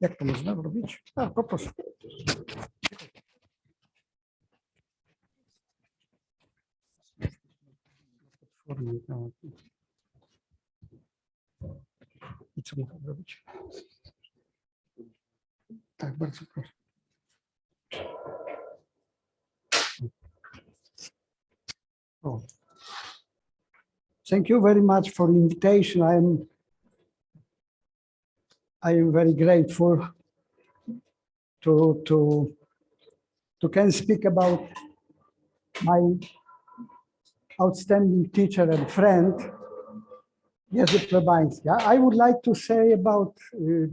Jak to można robić? A, po prostu. I co można zrobić? Tak, bardzo proszę. Thank you very much for the invitation. I am I am very grateful to to to can speak about my outstanding teacher and friend, Jerzy Plebański. I I would like to say about uh,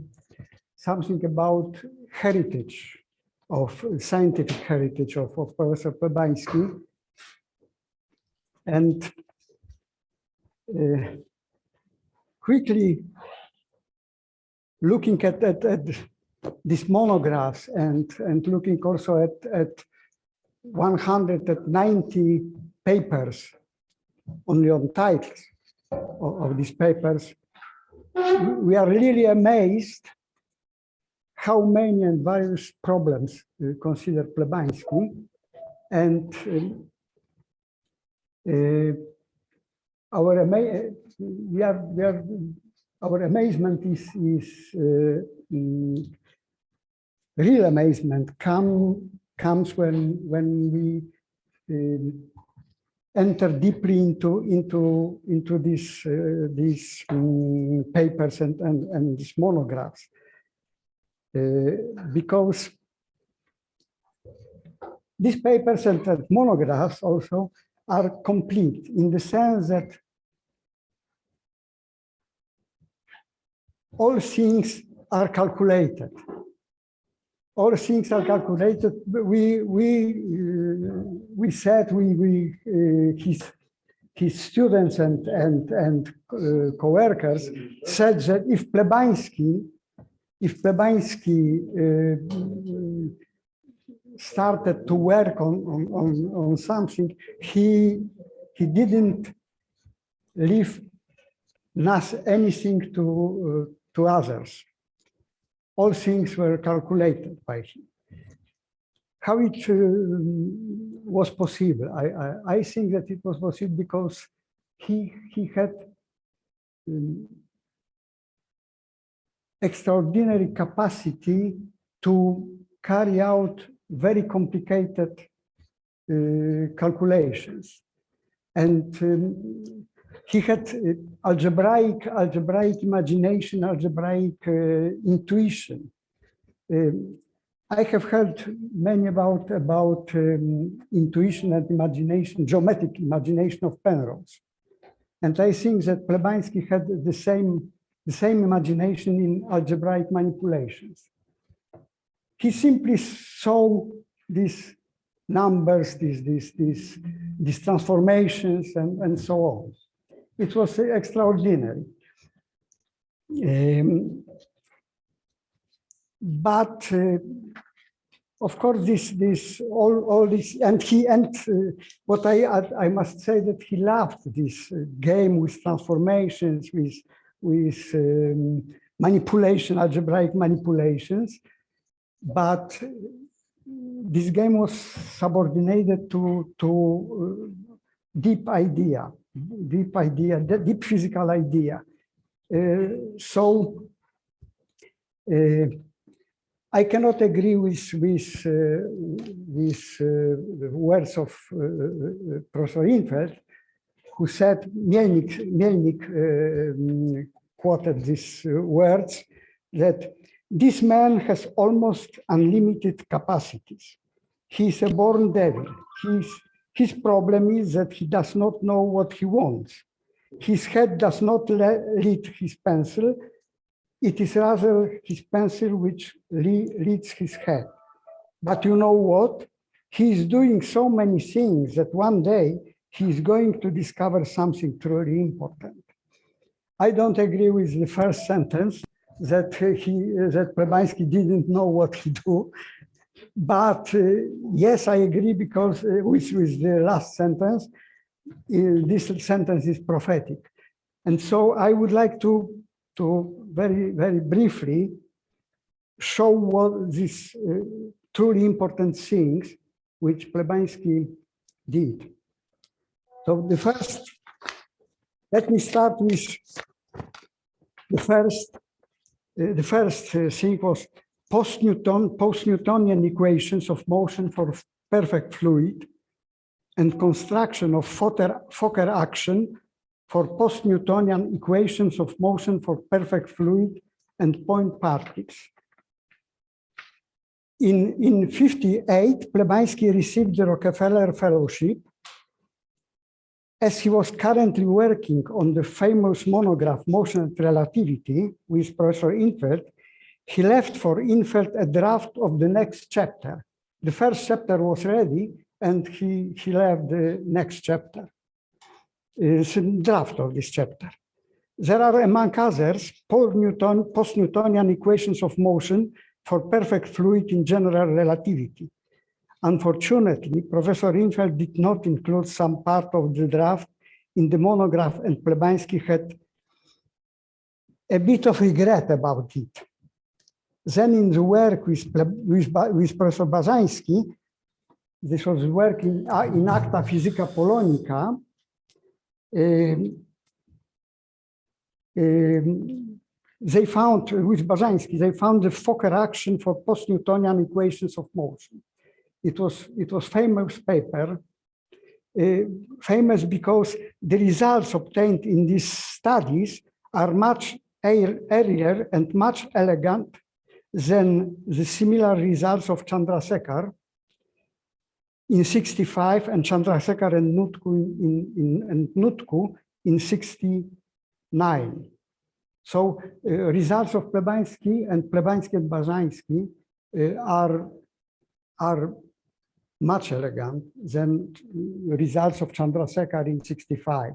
something about heritage of scientific heritage of, of Professor Plebański. And uh, quickly looking at, at, at these monographs and, and looking also at, at 190 papers only on titles of, of these papers, we are really amazed how many and various problems uh, consider Plebański. And um, uh, our ama- we are, we are our amazement is, is uh, mm, real amazement come, comes when, when we um, enter deeply into, into, into these, uh, these mm, papers and, and, and these monographs. Uh, because these papers and monographs also are complete in the sense that all things are calculated. All things are calculated. We we uh, we said we we uh, his his students and and and uh, coworkers said that if Plebański if uh, started to work on on on, on something, he he didn't leave not anything to uh, to others. All things were calculated by him. How it uh, was possible? I, I, I think that it was possible because he, he had um, extraordinary capacity to carry out very complicated uh, calculations. And um, he had uh, algebraic, algebraic imagination, algebraic uh, intuition. Um, I have heard many about, about um, intuition and imagination, geometric imagination of Penrose. And I think that Plebański had the same, the same imagination in algebraic manipulations. He simply saw these numbers, these, these, these, these transformations and, and so on. It was extraordinary. Um, but uh, of course, this, this, all, all this, and he, and uh, what I, I, must say that he loved this uh, game with transformations, with, with um, manipulation, algebraic manipulations. But this game was subordinated to, to uh, deep idea, deep idea, deep physical idea. Uh, so uh, I cannot agree with with uh, with uh, words of uh, Professor Infeld, who said Mielnik, Mielnik um, quoted these uh, words that this man has almost unlimited capacities. He is a born devil. He's, his problem is that he does not know what he wants. His head does not le- lead his pencil. It is rather his pencil which le- leads his head. But you know what? He is doing so many things that one day he is going to discover something truly important. I don't agree with the first sentence. that he that Plebański didn't know what he do. But uh, yes, I agree because uh, with, with the last sentence, uh, this sentence is prophetic. And so I would like to, to very, very briefly show what these uh, truly important things which Plebański did. So the first, let me start with the first, uh, the first uh, thing was post-Newton, post-Newtonian equations of motion for perfect fluid and construction of Fokker, action for post-Newtonian equations of motion for perfect fluid and point particles. In, in 58, Plebański received the Rockefeller Fellowship as he was currently working on the famous monograph Motion and Relativity with Professor Infeld, he left for Infeld a draft of the next chapter. The first chapter was ready and he, he left the next chapter. It's a draft of this chapter. There are, among others, post-Newton, post-Newtonian equations of motion for perfect fluid in general relativity. Unfortunately, Professor Infeld did not include some part of the draft in the monograph and Plebański had a bit of regret about it. Then in the work with, with, with Professor Bazański, this was work in, uh, in Acta Physica Polonica, um, um, they found, with Bazański, they found the Fokker action for post-Newtonian equations of motion. It was, it was famous paper, uh, famous because the results obtained in these studies are much earlier and much elegant than the similar results of Chandrasekhar in 65 and Chandrasekhar and Nutku in, in, and Nutku in 69. So uh, results of Plebański and Plebański and Bazański uh, are, are much elegant than results of Chandrasekhar in 65.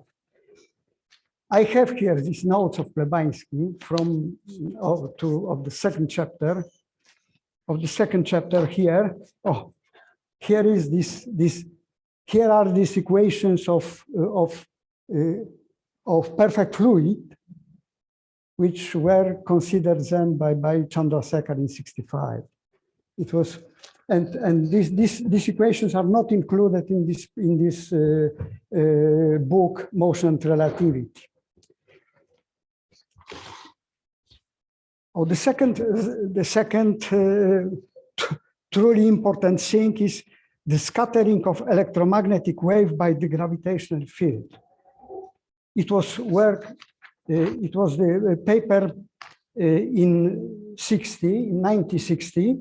I have here these notes of Plebański from of, to, of the second chapter, of the second chapter here. Oh, here is this, this, here are these equations of, uh, of, uh, of perfect fluid, which were considered then by, by Chandrasekhar in 65. It was, and, and these, these, these equations are not included in this, in this uh, uh, book, Motion and Relativity. Oh, the second, the second uh, truly important thing is the scattering of electromagnetic wave by the gravitational field. It was work, uh, it was the paper uh, in 60, in 1960, uh,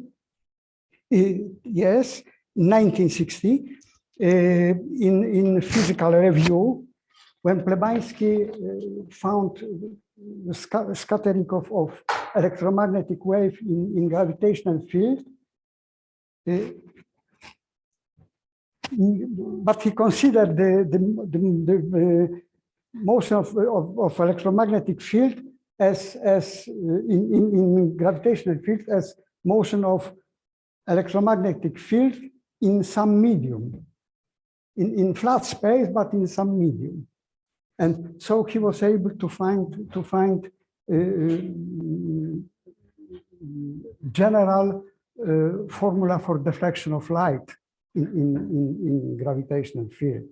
yes, 1960, uh, in, in Physical Review, when Plebański uh, found the sca- scattering of, of electromagnetic wave in, in gravitational field, uh, but he considered the, the, the, the motion of, of, of electromagnetic field as, as in, in, in gravitational field as motion of electromagnetic field in some medium, in, in flat space, but in some medium. And so he was able to find, to find uh, general uh, formula for deflection of light in, in, in, in gravitational field.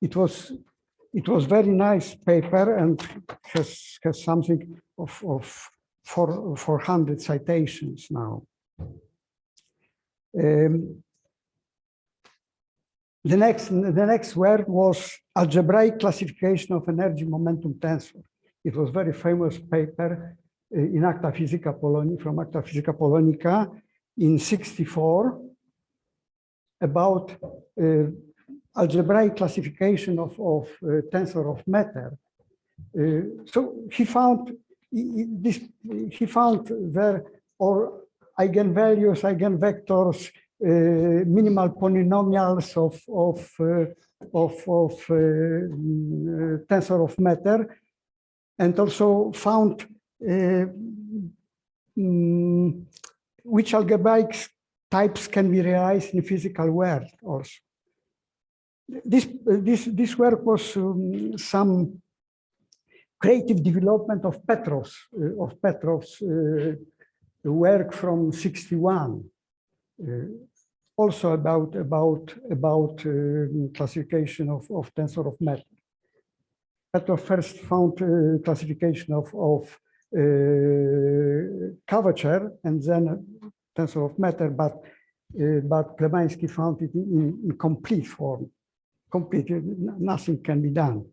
It was, it was very nice paper and has, has something of, of four, 400 citations now. Um, the next, the next word was algebraic classification of energy momentum tensor. It was very famous paper uh, in Acta Physica Polonica, from Acta Physica Polonica in 64 about uh, algebraic classification of, of uh, tensor of matter. Uh, so he found this, he found there or eigenvalues, eigenvectors, uh, minimal polynomials of, of, uh, of, of uh, mm, uh, tensor of matter, and also found uh, mm, which algebraic types can be realized in physical world also. This, this, this work was um, some creative development of Petrov's, uh, of Petrov's uh, work from 61. uh, also about, about, about um, classification of, of tensor of matter. Petrov first found uh, classification of, of uh, curvature and then tensor of matter, but uh, but Plebański found it in, in complete form. Complete, uh, nothing can be done.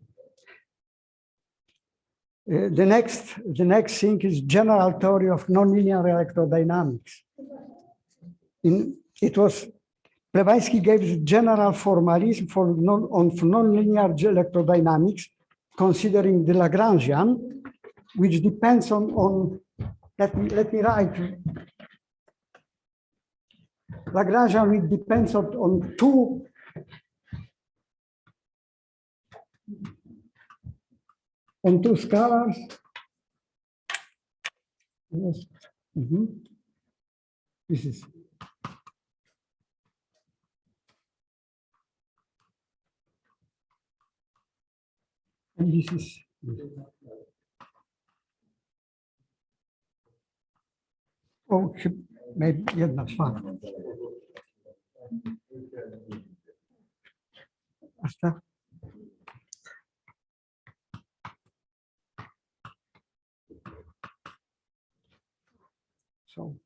Uh, the next, the next thing is general theory of nonlinear electrodynamics. In, it was Plebański gave the general formalism for non, on nonlinear electrodynamics, considering the Lagrangian, which depends on, on let me, let me write. Lagrangian, which depends on, on two on two scalars. Yes. Mhm. This is and this is Oh, maybe jedna trwa. Aż tak? So.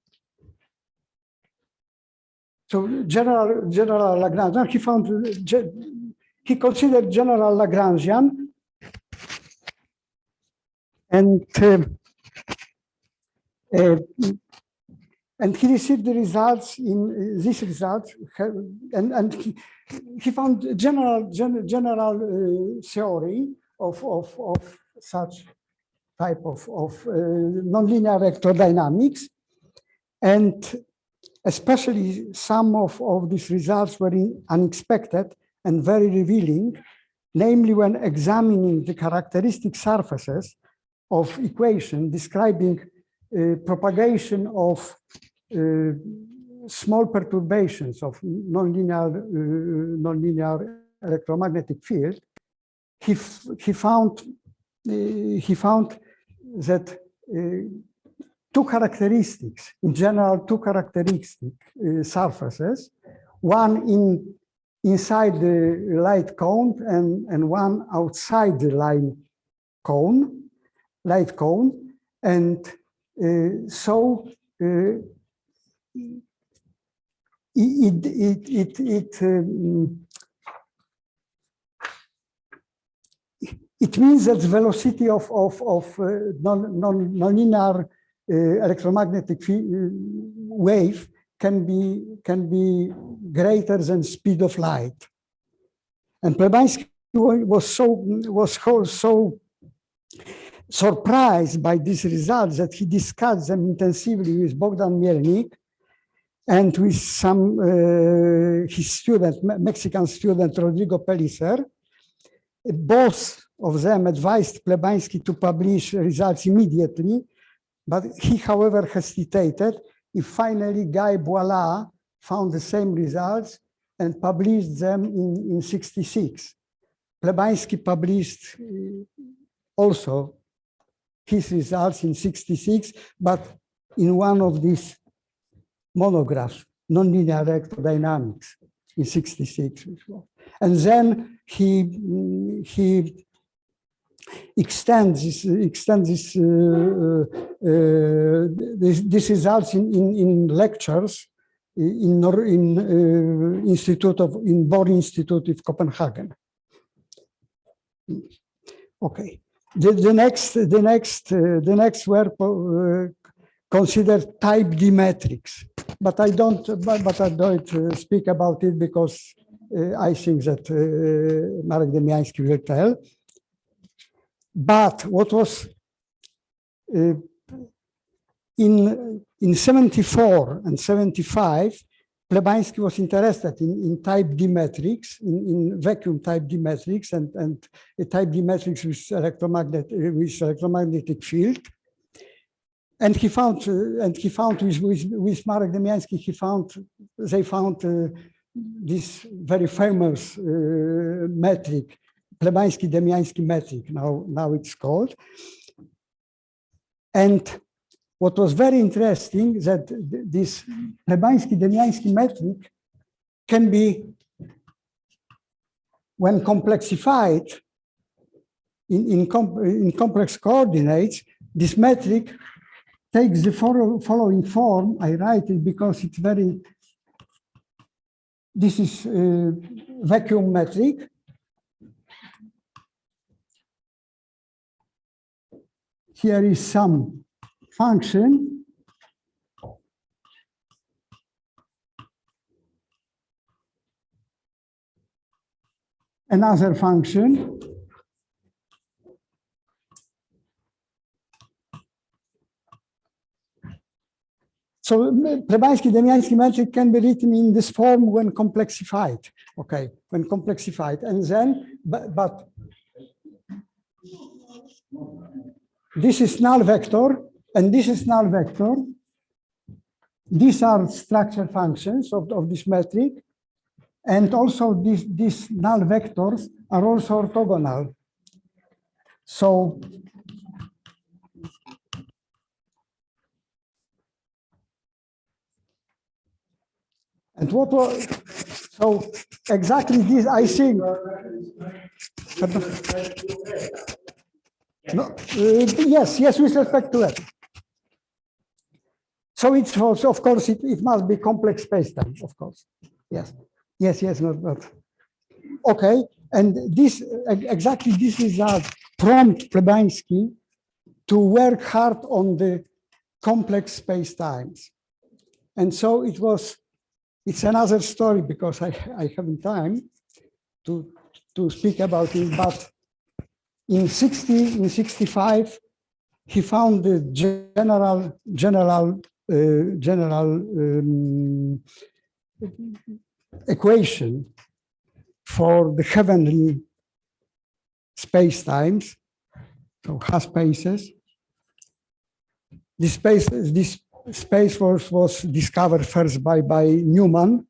So general, general Lagrangian, he found, uh, he considered general Lagrangian. And um, uh, and he received the results in uh, these results, and, and he, he found general, gen, general uh, theory of, of, of such type of, of uh, nonlinear electrodynamics. And especially some of, of these results were unexpected and very revealing, namely when examining the characteristic surfaces of equation describing uh, propagation of uh, small perturbations of nonlinear, uh, nonlinear electromagnetic field, he, he found uh, he found that uh, two characteristics, in general, two characteristic uh, surfaces, one in inside the light cone and, and one outside the line cone, light cone, and uh, so uh, it, it, it, it, um, it means that the velocity of, of, of uh, non, non, nonlinear electromagnetic uh, wave can be, can be greater than speed of light. And Plebański was so, was so- surprised by these results that he discussed them intensively with Bogdan Mielnik and with some uh, his student, Mexican student Rodrigo Pellicer. Both of them advised Plebański to publish results immediately, but he, however, hesitated. He finally, Guy Boila found the same results and published them in, in 66. Plebański published uh, also his results in 66, but in one of these monographs, nonlinear electrodynamics in 66. as well. And then he, he extends this, extends this, uh, uh, uh, this, results in, in, in lectures in, in Institute of, in Bohr Institute of Copenhagen. Okay. The, the next, the next, the next work uh, considered type D matrix, but I don't, but, but I don't uh, speak about it because uh, I think that uh, Marek Demiański will tell. But what was uh, in in 74 and 75, Plebański was interested in, in type D matrix, in, in vacuum type D matrix and, and a type D matrix with with electromagnetic field. and he found, uh, and he found with, with, with Marek Demiański, he found, they found uh, this very famous uh, metric, Plebański-Demiański metric, now, now it's called. And what was very interesting that this Plebański-Demiański metric can be, when complexified in, in, com- in complex coordinates, this metric takes the following form. I write it because it's very, this is uh, vacuum metric. Here is some function. Another function. So Plebański-Demiański metric can be written in this form when complexified, okay, when complexified. And then, but, but this is null vector and this is null vector. These are structure functions of, of this metric. And also these, these null vectors are also orthogonal. So And what was, so exactly this, I think. No, uh, yes, yes, with respect to that. So it's also, of course, it, it must be complex spacetime, of course. Yes, yes, yes, not, not. Okay, and this, exactly this is a prompt Plebański to work hard on the complex spacetimes. And so it was it's another story because I, I haven't time to, to speak about it, but in 60, in 65, he found the general, general, uh, general um, equation for the heavenly space-times, so H spaces. This space, this space was, was discovered first by, by Newman,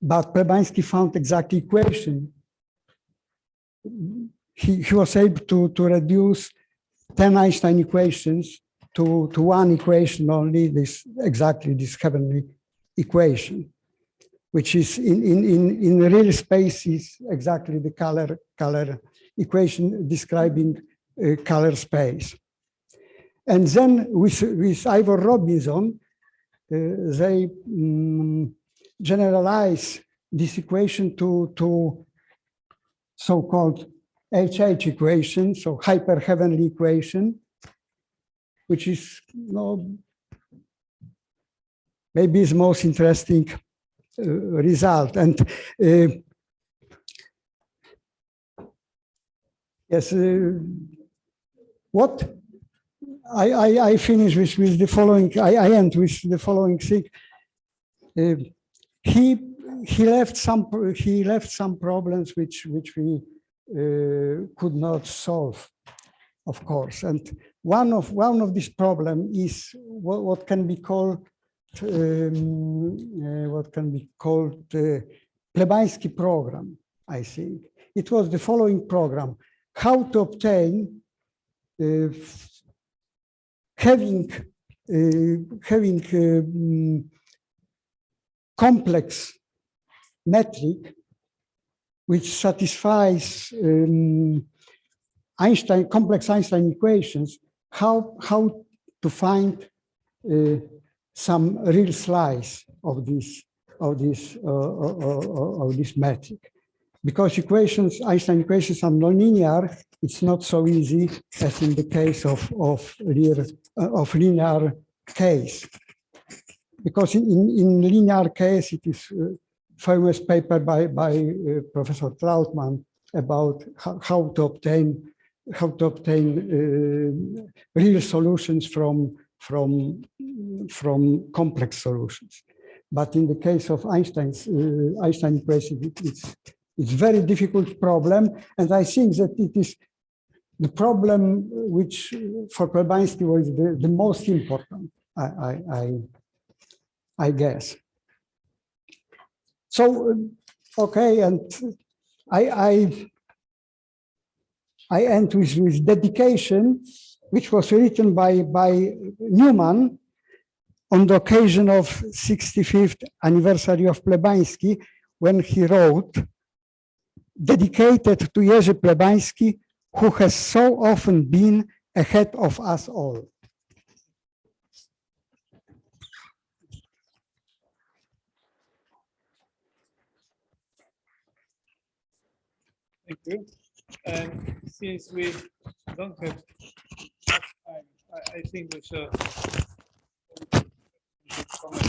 but Plebański found exact equation. He, he was able to, to reduce 10 Einstein equations to, to one equation only, this exactly this heavenly equation, which is in, in, in, in real space is exactly the color, color equation describing uh, color space. And then with, with Ivor Robinson, uh, they mm, generalize this equation to, to so-called HH equation, so hyperheavenly equation, which is you know, maybe is most interesting uh, result. And uh, yes, uh, what I, I, I finish with, with the following, I, I end with the following thing. Uh, he, he left some, he left some problems which, which we could not solve, of course. And one of, one of these problem is what, what can be called, um, uh, what can be called the Plebański program, I think. It was the following program, how to obtain uh, having uh, having um, complex metric which satisfies um, Einstein complex Einstein equations, how how to find uh, some real slice of this of this uh, uh, of this metric, because equations Einstein equations are nonlinear. It's not so easy as in the case of of real uh, of linear case. Because in, in, in linear case, it is uh, famous paper by, by uh, Professor Trautmann about how, how to obtain how to obtain uh, real solutions from from from complex solutions. But in the case of Einstein's uh, Einstein equation, it, it's it's very difficult problem, and I think that it is the problem which for Plebański was the, the most important, I, I, I guess. So, okay, and I, I, I end with, with dedication, which was written by, by Newman on the occasion of 65th anniversary of Plebański, when he wrote, dedicated to Jerzy Plebański, who has so often been ahead of us all. And since we don't have time, I, I think we should comment